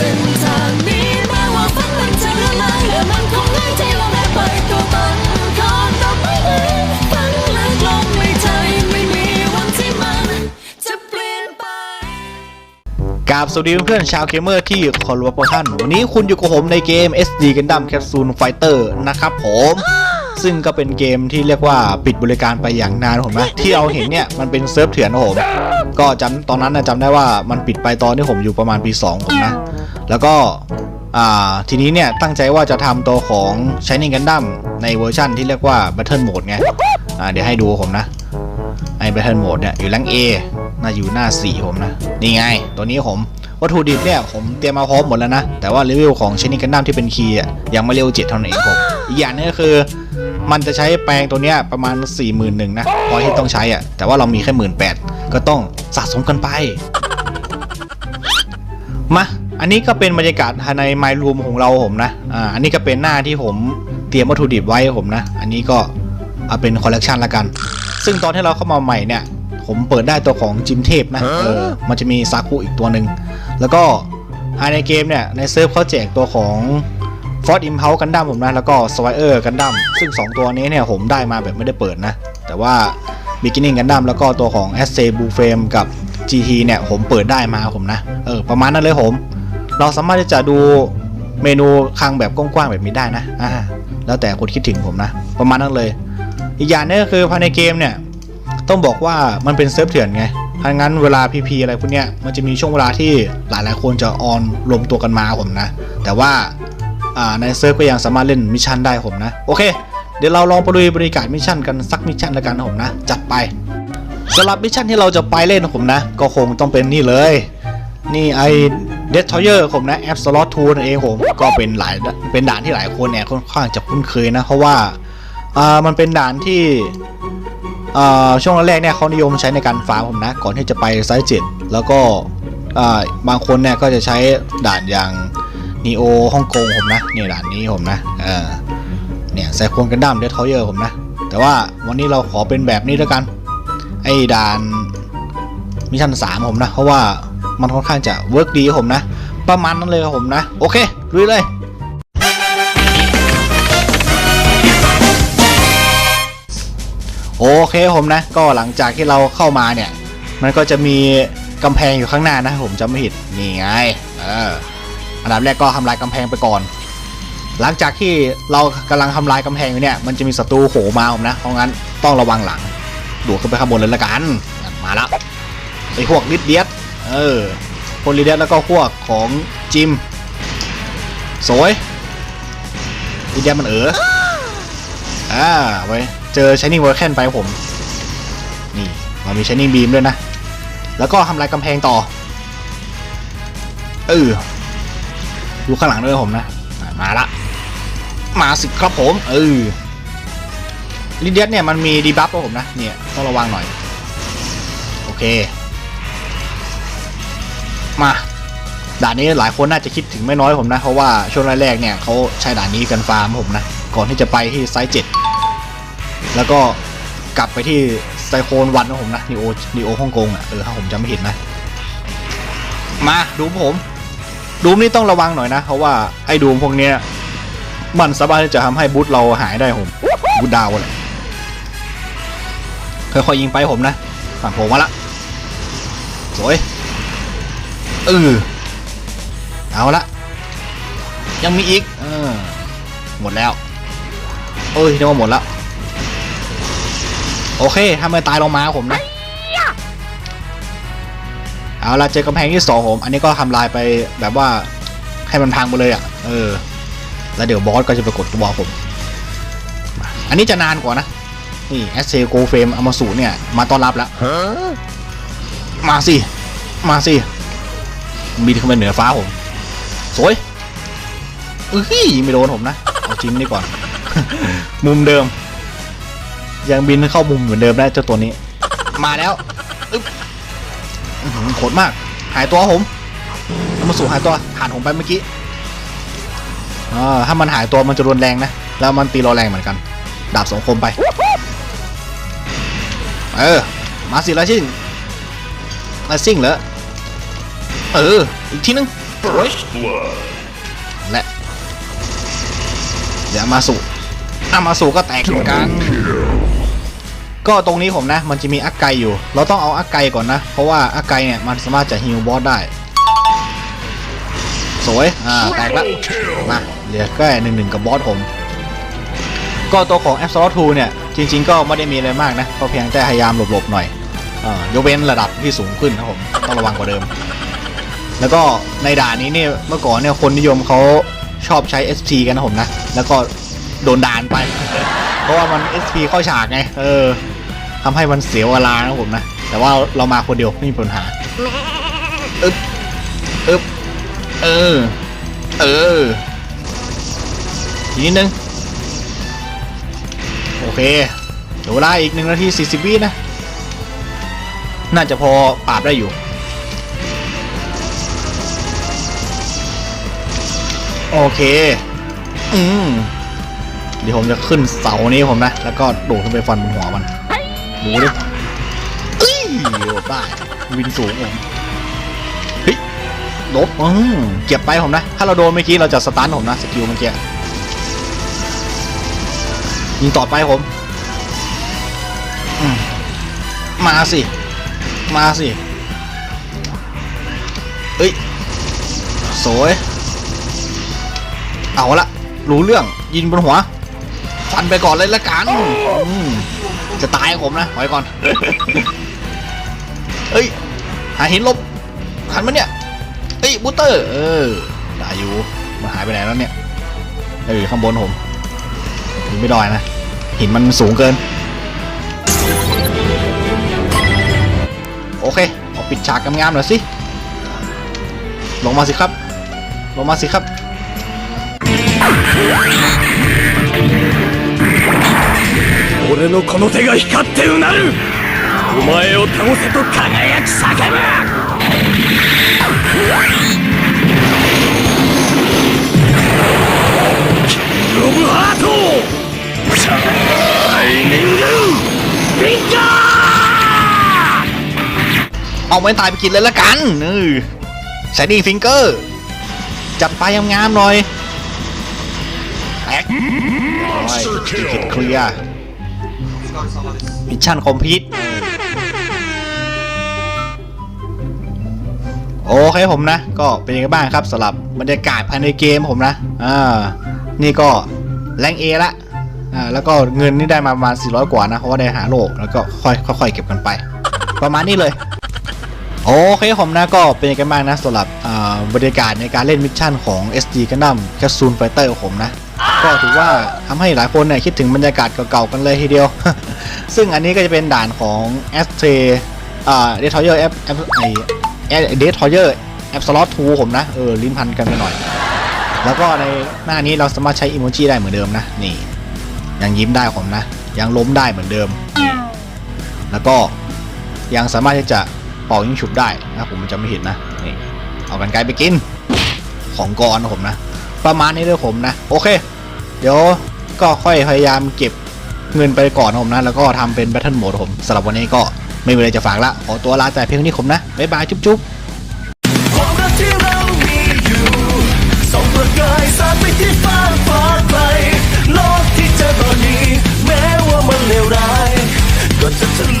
ส้นทางนี้แม้ว่าฝันมันจะละลายและมันคงง่ายที่เราได้ไปตัวตนของดอกไม้นั้นฝันลึกลงในใจไม่มีวันที่มันจะเปลี่ยนไปกราบสวัสดีเพื่อนๆชาวเกมเมอร์ที่เคารพทุกท่านวันนี้คุณอยู่กับผมในเกม SD Gundam Capsule Fighter นะครับผม ซึ่งก็เป็นเกมที่เรียกว่าปิดบริการไปอย่างนานผมนะที่เราเห็นเนี่ยมันเป็นเซิร์ฟเถื่อนนะผมก็จำตอนนั้นนะจำได้ว่ามันปิดไปตอนที่ผมอยู่ประมาณปี 2 ผมนะ แล้วก็อ่าทีนี้เนี่ยตั้งใจว่าจะทำตัวของ Shining Gundam ในเวอร์ชั่นที่เรียกว่า Battle Mode ไงอ่าเดี๋ยวให้ดูผมนะไอ้ Battle Mode เนี่ยอยู่แรง A น่าอยู่หน้า 4 ผมนะ นี่ไง ตัวนี้ผม วัตถุดิบเนี่ยผมเตรียมมาพร้อมหมดแล้วนะ แต่ว่าเลเวลของชนิดกันดั้มที่เป็นคีย์ยังไม่เลเวล7เท่านั้นเองผมอีกอย่างนึงก็คือ มันจะใช้แปลงตัวเนี้ยประมาณ4 1 0 0 0นหนึ่งนะพอที่ต้องใช้อะแต่ว่าเรามีแค่1 8 0 0 0ก็ต้องสะสมกันไปมาอันนี้ก็เป็นบรรยากาศภายในไมล์รูมของเราผมนะอ่าอันนี้ก็เป็นหน้าที่ผมเตรียมวัตถุดิบไว้ผมนะ อันนี้ก็เอาเป็นคอลเลกชันละกัน ซึ่งตอนที่เราเข้ามาใหม่เนี่ย ผมเปิดได้ตัวของจิมเทพนะเออมันจะมีซากุอีกตัวหนึ่ง แล้วก็ภายในเกมเนี่ย ในเซิร์ฟเขาแจกตัวของฟอร์ดอิมเพลกันดั้มผมนะ แล้วก็สไวเออร์กันดั้มซึ่ง 2 ตัวนี้เนี่ยผมได้มาแบบไม่ได้เปิดนะ แต่ว่า Beginning กันดั้มแล้วก็ตัวของ s อ b l u e Frame กับ GT เนี่ยผมเปิดได้มาผมนะ เออ ประมาณนั้นเลยผม เราสามารถที่จะดูเมนูคลังแบบกว้างๆแบบนี้ได้นะอ่าแล้วแต่คนคิดถึงผมนะ ประมาณนั้นเลย อีกอย่างนึงก็คือภายในเกมเนี่ย ต้องบอกว่ามันเป็นเซิร์ฟเถื่อนไงถ้างั้นเวลา PP อะไรพวกเนี้ยมันจะมีช่วงเวลาที่หลายๆคนจะออนรวมตัวกันมาผมนะ แต่ว่าในเซิร์ฟก็ยังสามารถเล่นมิชชั่นได้ผมนะ โอเค เดี๋ยวเราลองไปลุยบริการมิชชั่นกันสักมิชชั่นล้วกันผมนะ จัดไปสำหรับมิชชั่นที่เราจะไปเล่นผมนะ ก็คงต้องเป็นนี่เลย นี่ไอเดสทอยเออร์ผมนะแอปสล็อตทูนเองผมก็เป็นหลายเป็นด่านที่หลายคนเนี่ยค่อนข้างจะคุ้นเคยนะ เพราะว่ามันเป็นด่านที่ ช่วงแรกเนี่ยเขานิยมใช้ในการฟาร์มผมนะ ก่อนที่จะไปไซส์เจ็ดแล้วก็บางคนเนี่ยก็จะใช้ด่านอย่างนีโอฮ่องกงผมนะเนี่ยด่านนี้ผมนะเนี่ยไซโคนกันดั้มเดททอยเออร์ผมนะ แต่ว่าวันนี้เราขอเป็นแบบนี้แล้วกัน ไอ้ด่านมิชชั่นสามผมนะ เพราะว่ามันค่อนข้างจะเวิร์กดีผมนะ ประมาณนั้นเลยครับผมนะ โอเคลุยเลย โอเคผมนะ ก็หลังจากที่เราเข้ามาเนี่ย มันก็จะมีกำแพงอยู่ข้างหน้านะผมจำไม่ผิดนี่ไงเอออันดับแรกก็ทำลายกำแพงไปก่อน หลังจากที่เรากำลังทำลายกำแพงอยู่เนี่ยมันจะมีศัตรูโผล่มาผมนะเพราะงั้นต้องระวังหลังดูดขึ้นไปข้างบนเลยละกันมาแล้วไอ้พวกลิดเดียสเออพวกลิดเดียสแล้วก็พวกของจิมสวยลิดเดียสมันเออ อ่าไว้เจอ Shining w o r k e n ไปผม นี่เรามี Shining Beam ด้วยนะ แล้วก็ทำลายกำแพงต่อ เออดูข้างหลังด้วยผมนะ มาละ มาสิครับผม เออลิเดียสเนี่ยมันมีดีบัฟผมนะ เนี่ย ต้องระวังหน่อย โอเค มาด่านนี้หลายคนน่าจะคิดถึงไม่น้อยผมนะ เพราะว่าช่วงแรกๆเนี่ยเขาใช้ด่านนี้กันฟาร์มผมนะ ก่อนที่จะไปที่ไซส์เจ็ด แล้วก็กลับไปที่ไซโคนวันของผมนะนีโอนีโอฮ่องกงอะเออถ้าผมจำไม่ผิดนะ มาดูมผมดูมนี่ต้องระวังหน่อยนะเพราะว่าไอ้ดูมพวกเนี้ยมันสามารถที่จะทำให้บูทเราหายได้ผมบูทดาวเลยค่อยๆยิงไปผมนะฝั่งผมมาละสวยเออเอาละยังมีอีกเออหมดแล้ว เอ้ยนึกว่าหมดแล้ว โอเค ถ้าไม่ตายลงมาผมนะ เอาละเจอกำแพงที่สองผม อันนี้ก็ทำลายไปแบบว่าให้มันพังไปเลยอะ เออ แล้วเดี๋ยวบอสก็จะไปกดตัวผมมาอันนี้จะนานกว่านะ นี่แอสเซโกเฟมอามาสูเนี่ย มาต้อนรับแล้ว มาสิ มาสิ บินขึ้นไปเหนือฟ้าผม สวยเอ้ยยิงไม่โดนผมนะ เอาจริงนี่ก่อน มุมเดิม ยังบินเข้ามุมเหมือนเดิมได้เจ้าตัวนี้ มาแล้วอึ๊บอื้อหือโหดมาก หายตัวผมเอามาสู่หายตัวผ่านผมไปเมื่อกี้อ่าถ้ามันหายตัวมันจะรุนแรงนะ แล้วมันตีเราแรงเหมือนกัน ดาบสองคมไป เออ มาสิลาซิ่งลาซิ่งเหรอ เออ อีกทีนึงโอ้ยและเดี๋ยวมาสู่อามาสู่ก็แตกเหมือนกัน ก็ตรงนี้ผมนะ มันจะมีอักไกอยู่ เราต้องเอาอักไกก่อนนะ เพราะว่าอักไกเนี่ยมันสามารถจะฮิลบอสได้ สวย อ่า แตกละมาเหลือแค่หนึ่งหนึ่งกับบอสผม ก็ตัวของ a b s o l u t 2เนี่ย จริง ๆ ก็ไม่ได้มีอะไรมากนะ ก็เพียงแต่พยายามหลบๆหน่อยอ่อยกเว้นระดับที่สูงขึ้นนะผม ต้องระวังกว่าเดิม แล้วก็ในด่านนี้เนี่ย เมื่อก่อนเนี่ยคนนิยมเขาชอบใช้ SP กันนะผมนะ แล้วก็โดนด่านไป เพราะว่ามัน SP เข้าฉากไง เออ ทำให้มันเสียเวลานะผมนะ แต่ว่าเรามาคนเดียวไม่มีปัญหาอึ๊บอึ๊บเออ เอออีกนิดนึง โอเคเดี๋ยวเวลาอีกหนึ่งนาทีสี่สิบวินะ น่าจะพอปราบได้อยู่ โอเค อืมเดี๋ยวผมจะขึ้นเสานี้ผมนะ แล้วก็โดดขึ้นไปฟันบนหัวมัน ดูดิเอ้ยโดดได้วินสูงผมเฮ้ยลบอืมเก็บไปผมนะ ถ้าเราโดนเมื่อกี้เราจะสตันผมนะสกิลเมื่อกี้ยิงต่อไปผมอืมมาสิ มาสิเอ้ยสวยเอาละรู้เรื่องยิงบนหัว ฟันไปก่อนเลยละกันอืม จะตายกับผมนะไว้ก่อน เอ้ย หาหินหลบหันมาเนี่ยเอ้ยบูเตอร์ เออได้อยู่มันหายไปไหนแล้วเนี่ยเออข้างบนผมยิงไม่ได้นะ หินมันสูงเกิน โอเคขอปิดฉากงามๆหน่อยสิ ลงมาสิครับ ลงมาสิครับ 俺のこの手が光ってうなるお前を倒せと輝き叫ぶキングオブハートシャイニングフィンガー เอาไม่ตายไปกินเลยละกันเออใช้ดีฟิงเกอร์ จัดไปงามๆหน่อยแตกโอ้ยเก็บเคลียร์ มิชชั่นคอมพลีทโอเคผมนะ ก็เป็นยังไงบ้างครับสำหรับบรรยากาศภายในเกมผมนะอ่านี่ก็แรงเอละอ่าแล้วก็เงินนี่ได้มาประมาณ 400 กว่านะ เพราะว่าได้หาโลกแล้วก็ค่อยค่อยๆเก็บกันไป ประมาณนี้เลย โอเคผมนะก็เป็นยังไงบ้างนะสำหรับบรรยากาศในการเล่นมิชชั่นของ SD Gundam Capsule Fighter ผมนะ ก็ถือว่าทำให้หลายคนเนี่ยคิดถึงบรรยากาศเก่าๆกันเลยทีเดียว ซึ่งอันนี้ก็จะเป็นด่านของ a s t r a อ่า d e t o y e r F F ไอ d e t o y e r Absolute 2ผมนะ เออ ลิ้นพันกันไปหน่อย แล้วก็ในหน้านี้เราสามารถใช้อิโมจิได้เหมือนเดิมนะ นี่ ยังยิ้มได้ผมนะ ยังล้มได้เหมือนเดิม แล้วก็ยังสามารถที่จะเป่ายิงฉุบได้นะผมจะไม่เห็นนะ นี่ เอากันไกลไปกิน ของกรนะผมนะ ประมาณนี้เลยผมนะ โอเค เดี๋ยวก็ค่อยพยายามเก็บเงินไปก่อนผมนะ แล้วก็ทำเป็นแบทเทิลโหมดผมสำหรับวันนี้ก็ไม่มีอะไรจะฝากละ ขอตัวลาแต่เพียงนี้ผมนะ บ๊ายบาย จุ๊บๆควจอตอ